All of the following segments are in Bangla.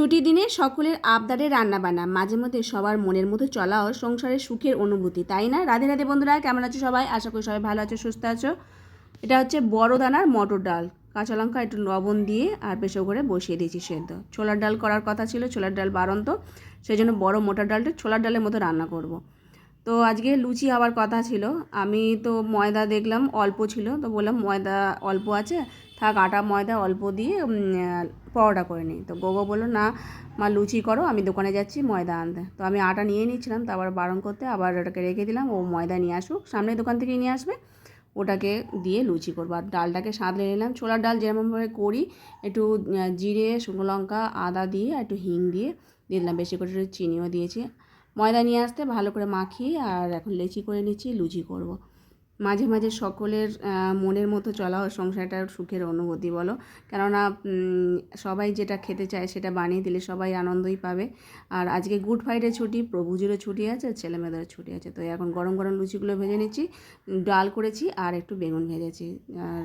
ছুটির দিনে সকলের আবদারে রান্নাবান্না। মাঝে মধ্যে সবার মনের মতো চলাও সংসারের সুখের অনুভূতি, তাই না? রাধে রাধে বন্ধুরা, কেমন আছো সবাই? আশা করি সবাই ভালো আছো, সুস্থ আছো। এটা হচ্ছে বড় দানার মটর ডাল। কাঁচা লঙ্কা, একটু লবণ দিয়ে আর পেশো করে বসিয়ে দিয়েছি সেদ্ধ। ছোলার ডাল করার কথা ছিল, ছোলার ডাল বারন্ত সেই জন্য বড় মোটার ডালটা ছোলার ডালের মতো রান্না করব। তো আজকে লুচি আবার কথা ছিল। আমি তো ময়দা দেখলাম, অল্প ছিল। তো বললাম ময়দা অল্প আছে, থাক আটা, ময়দা অল্প দিয়ে পরোটা করে নিই। তো গোগো বলল, না, মা লুচি করো, আমি দোকানে যাচ্ছি, ময়দা আনতে। তো আমি আটা নিয়ে নিচ্ছিলাম তো আবার বারণ করতে আবার ওটাকে রেখে দিলাম, ও ময়দা নিয়ে আসুক, সামনের দোকান থেকেই নিয়ে আসবে। ওটাকে দিয়ে লুচি করব। আর ডালটাকে সাঁতলে নিলাম, ছোলার ডাল যেরকমভাবে করি, একটু জিরে, শুকনো লঙ্কা, আদা দিয়ে, একটু হিং দিয়ে দিয়ে দিলাম, বেশি করে চিনিও দিয়েছি। ময়দা নিয়ে আসতে, ভালো করে মাখিয়ে আর এখন লেচি করে নিচ্ছি, লুচি করব। মাঝে মাঝে সকলের মনের মতো চলা সংসারটার সুখের অনুভূতি বলো। কেননা সবাই যেটা খেতে চায় সেটা বানিয়ে দিলে সবাই আনন্দই পাবে। আর আজকে গুড ফ্রাইডে ছুটি, প্রভুজিরও ছুটি আছে ছেলে মেয়েদেরও ছুটি আছে। তো এখন গরম গরম লুচিগুলো ভেজে নিচ্ছি, ডাল করেছি আর একটু বেগুন ভেজেছি। আর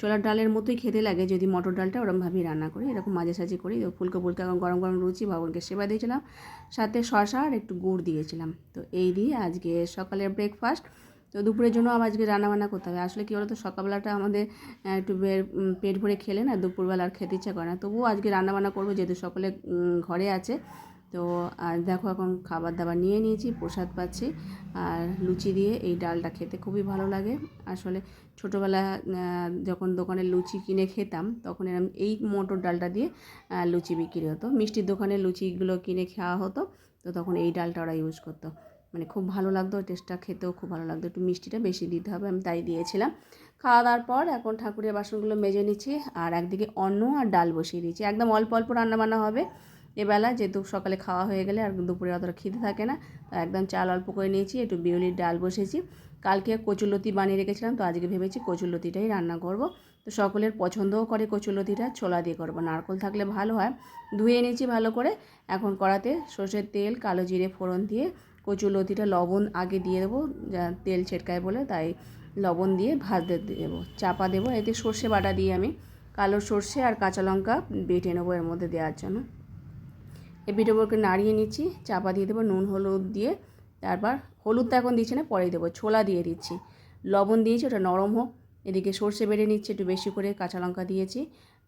ছোলার ডালের মতোই খেতে লাগে, যদি মটর ডালটা ওরমভাবেই রান্না করি। এরকম মাঝে সাঝে করি ফুলকো ফুলকো গরম গরম রুচি ভগবানকে সেবা দিয়েছিলাম। সাথে শশা আর একটু গুড় দিয়েছিলাম। তো এই দিয়ে আজকে সকালের ব্রেকফাস্ট তো দুপুরের জন্য আবার আজকে রান্নাবান্না করতে হবে। আসলে কী বলতো, সকালবেলাটা আমাদের একটু পেট ভরে খেলে না, দুপুরবেলা আর খেতে ইচ্ছা করে না। তবুও আজকে রান্নাবান্না করব, যেহেতু সকলে ঘরে আছে। তো, আর দেখো এখন খাবার দাবার নিয়ে নিয়েছি, প্রসাদ পাচ্ছি। আর লুচি দিয়ে এই ডালটা খেতে খুবই ভালো লাগে। আসলে ছোটোবেলা যখন দোকানে লুচি কিনে খেতাম, তখন এরম এই মোটর ডালটা দিয়ে লুচি বিক্রি হতো। মিষ্টির দোকানে লুচিগুলো কিনে খাওয়া হতো, তো তখন এই ডালটা ওরা ইউজ করতো। মানে খুব ভালো লাগতো টেস্টটা খেতেও খুব ভালো লাগতো। একটু মিষ্টিটা বেশি দিতে হবে, আমি তাই দিয়েছিলাম। খাওয়া দাওয়ার পর এখন ঠাকুরের বাসনগুলো মেজে নিচ্ছি, আর একদিকে অন্ন আর ডাল বসিয়ে দিয়েছি। একদম অল্প অল্প রান্নাবান্না হবে। এবেলা যেহেতু সকালে খাওয়া হয়ে গেলে আর দুপুরে অতটা খিদে থাকে না তো একদম চাল অল্প করে নিয়েছি, একটু বিউলির ডাল বসেছি। কালকে কচুলতি বানিয়ে রেখেছিলাম, তো আজকে ভেবেছি কচুলতিটাই রান্না করব। তো সকলের পছন্দও করে কচুলতিটা ছোলা দিয়ে করব। নারকল থাকলে ভালো হয়। ধুয়ে নিয়েছি ভালো করে। এখন কড়াতে সর্ষের তেল, কালো জিরে ফোড়ন দিয়ে কচুলতিটা লবণ আগে দিয়ে দেবো, যা তেল ছেটকায় বলে, তাই লবণ দিয়ে ভাজতে দেবো, চাপা দেবো। এতে সর্ষে বাটা দিয়ে আমি। কালো সর্ষে আর কাঁচা লঙ্কা বেটে নেব এর মধ্যে দেওয়ার জন্য। এই পিঠেগুলোকে নাড়িয়ে নিচ্ছি, চাপা দিয়ে দেবো, নুন, হলুদ দিয়ে। তারপর হলুদটা এখন দিচ্ছি না, পরে দেবো, ছোলা দিয়ে দিচ্ছি। লবণ দিয়েছি, ওটা নরম হোক। এদিকে সর্ষে বেড়ে নিচ্ছি, একটু বেশি করে কাঁচা লঙ্কা দিয়েছি।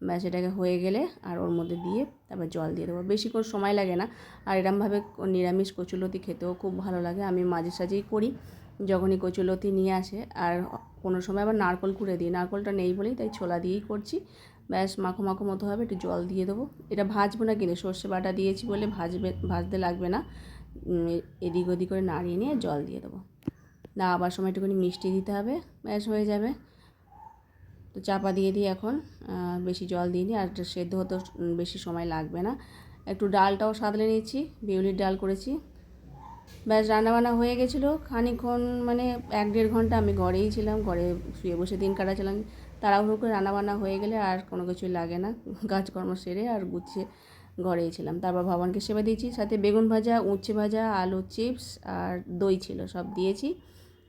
ব্যাস, এটাকে হয়ে গেলে আর ওর মধ্যে দিয়ে তারপর জল দিয়ে দেবো। বেশিক্ষণ সময় লাগে না। আর এরমভাবে নিরামিষ কচুলতি খেতেও খুব ভালো লাগে। আমি মাঝে সাঝেই করি, যখনই কচুলতি নিয়ে আসে। আর কোনো সময় আবার নারকল কুড়ে দিই। নারকলটা নেই বলেই তাই ছোলা দিয়েই করছি। ব্যাস মাখো মাখো মতো হবে, একটু জল দিয়ে দেবো। এটা ভাজবো না কিনে সর্ষে বাটা দিয়েছি বলে ভাজবে, ভাজতে লাগবে না। এদিক ওদিক করে নাড়িয়ে নিয়ে জল দিয়ে দেবো। না, আবার সময় একটুখানি মিষ্টি দিতে হবে, ব্যাস হয়ে যাবে। তো চাপা দিয়ে দিই এখন বেশি জল দিয়ে দিই, আর সেদ্ধ হতে বেশি সময় লাগবে না। একটু ডালটাও সাদলে নিয়েছি, বিউলির ডাল করেছি। ব্যাস রান্নাবান্না হয়ে গেছিল, খানিকক্ষণ মানে এক দেড় ঘণ্টা আমি ঘরেই ছিলাম, ঘরে শুয়ে বসে দিন কাটাচ্ছিলাম। তাড়াহুড়ো করে রান্নাবান্না হয়ে গেলে আর কোনো কিছুই লাগে না। কাজকর্ম সেরে আর গুছিয়ে ঘরেই ছিলাম। তারপর ভগবানকে সেবা দিয়েছি, সাথে বেগুন ভাজা, উচ্ছে ভাজা, আলু চিপস আর দই ছিল, সব দিয়েছি।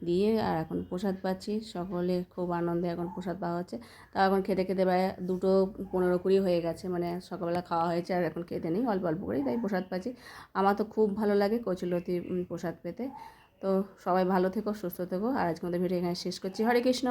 দিয়ে আর এখন প্রসাদ পাচ্ছি, সকলে খুব আনন্দে এখন প্রসাদ পাওয়া হচ্ছে। তাও এখন খেতে খেতে প্রায় দুটো পনেরো কুড়ি হয়ে গেছে মানে সকালবেলা খাওয়া হয়েছে আর এখন খেতে নেই, অল্প অল্প করেই তাই প্রসাদ পাচ্ছি। আমার তো খুব ভালো লাগে কচুলতি প্রসাদ পেতে। তো সবাই ভালো থেকো, সুস্থ থেকো। আর আজকে আমাদের ভিডিও এখানে শেষ করছি। হরে কৃষ্ণ!